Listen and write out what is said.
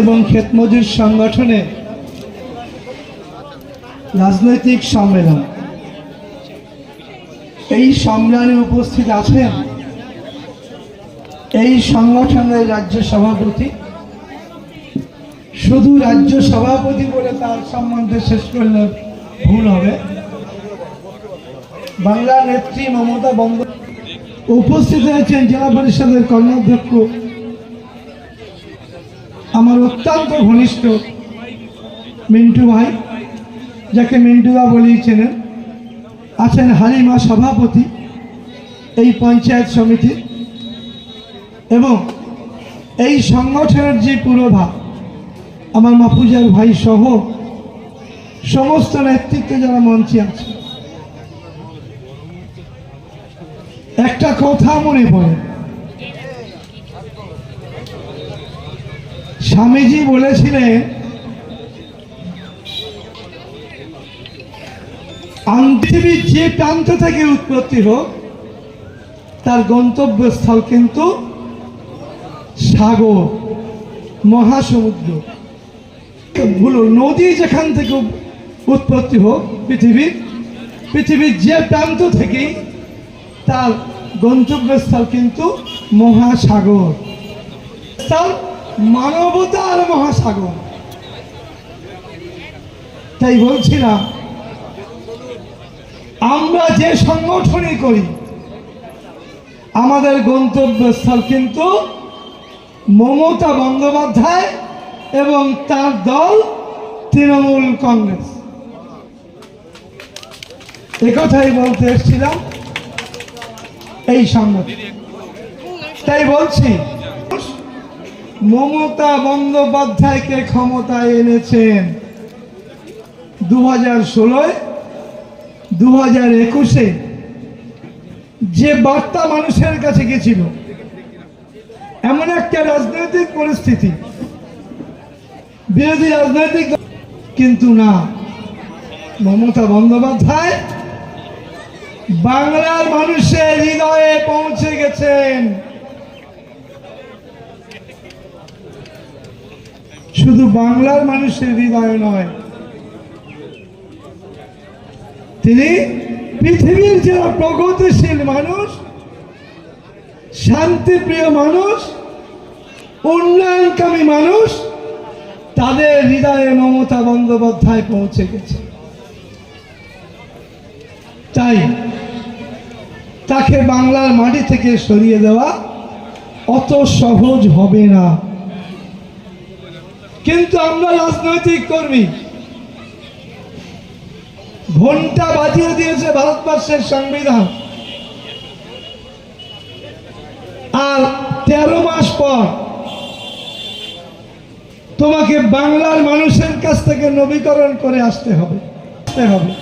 এবং ক্ষেতমজুর সংগঠনে রাজনৈতিক সম্মেলন। এই সম্মেলনে উপস্থিত আছেন এই সংগঠনের রাজ্য সভাপতি। শুধু রাজ্য সভাপতি বলে তার সম্বন্ধে শেষ করলে ভুল হবে। বাংলা নেত্রী মমতা বন্দ উপস্থিত হয়েছেন জেলা পরিষদের কর্মাধ্যক্ষ আমার অত্যন্ত ঘনিষ্ঠ মিন্টু ভাই, যাকে মিন্টুদা বলেই চেনেন, আছেন হালিমা সভাপতি এই পঞ্চায়েত সমিতি এবং এই সংগঠনের যে পুরোধা আমার মাফুজার ভাই সহ সমস্ত নেতৃত্ব যারা মঞ্চে আছে। একটা কথা মনে পড়ে। স্বামীজি বলেছিলেন পৃথিবীর যে প্রান্ত থেকে উৎপত্তি হোক, তার গন্তব্যস্থল কিন্তু সাগর, মহাসমুদ্র। ভুলো, নদী যেখান থেকে উৎপত্তি হোক পৃথিবীর পৃথিবীর যে প্রান্ত থেকেই তার গন্তব্যস্থল কিন্তু মহাসাগর। স্থল মানবতার মহাসাগর। তাই বলছিলাম, আমরা যে সংগঠনই করি, আমাদের গন্তব্যস্থল কিন্তু মমতা বন্দ্যোপাধ্যায় এবং তার দল তৃণমূল কংগ্রেস। একথাই বলতে এসেছিলাম এই সংগঠন। তাই বলছি মমতা বন্দ্যোপাধ্যায়কে ক্ষমতায় এনেছেন দু হাজার ষোলোয় দু হাজার একুশে। যে বার্তা মানুষের কাছে গেছিল, এমন একটা রাজনৈতিক পরিস্থিতি। বিরোধী রাজনৈতিক কিন্তু না, মমতা বন্দ্যোপাধ্যায় বাংলার মানুষের হৃদয়ে পৌঁছে গেছেন। শুধু বাংলার মানুষের হৃদয় নয়, তিনি পৃথিবীর যারা প্রগতিশীল মানুষ, শান্তিপ্রিয় মানুষ, উন্নয়নকামী মানুষ, তাদের হৃদয়ে মমতা বন্দ্যোপাধ্যায় পৌঁছে গেছে। তাই তাকে বাংলার মাটি থেকে সরিয়ে দেওয়া অত সহজ হবে না। কিন্তু আমরা রাজনৈতিক কর্মী। ঘণ্টা বাজিয়ে দিয়েছে ভারতবর্ষের সংবিধান। আর তেরো মাস পর তোমাকে বাংলার মানুষের কাছ থেকে নবীকরণ করে আসতে হবে আসতে হবে।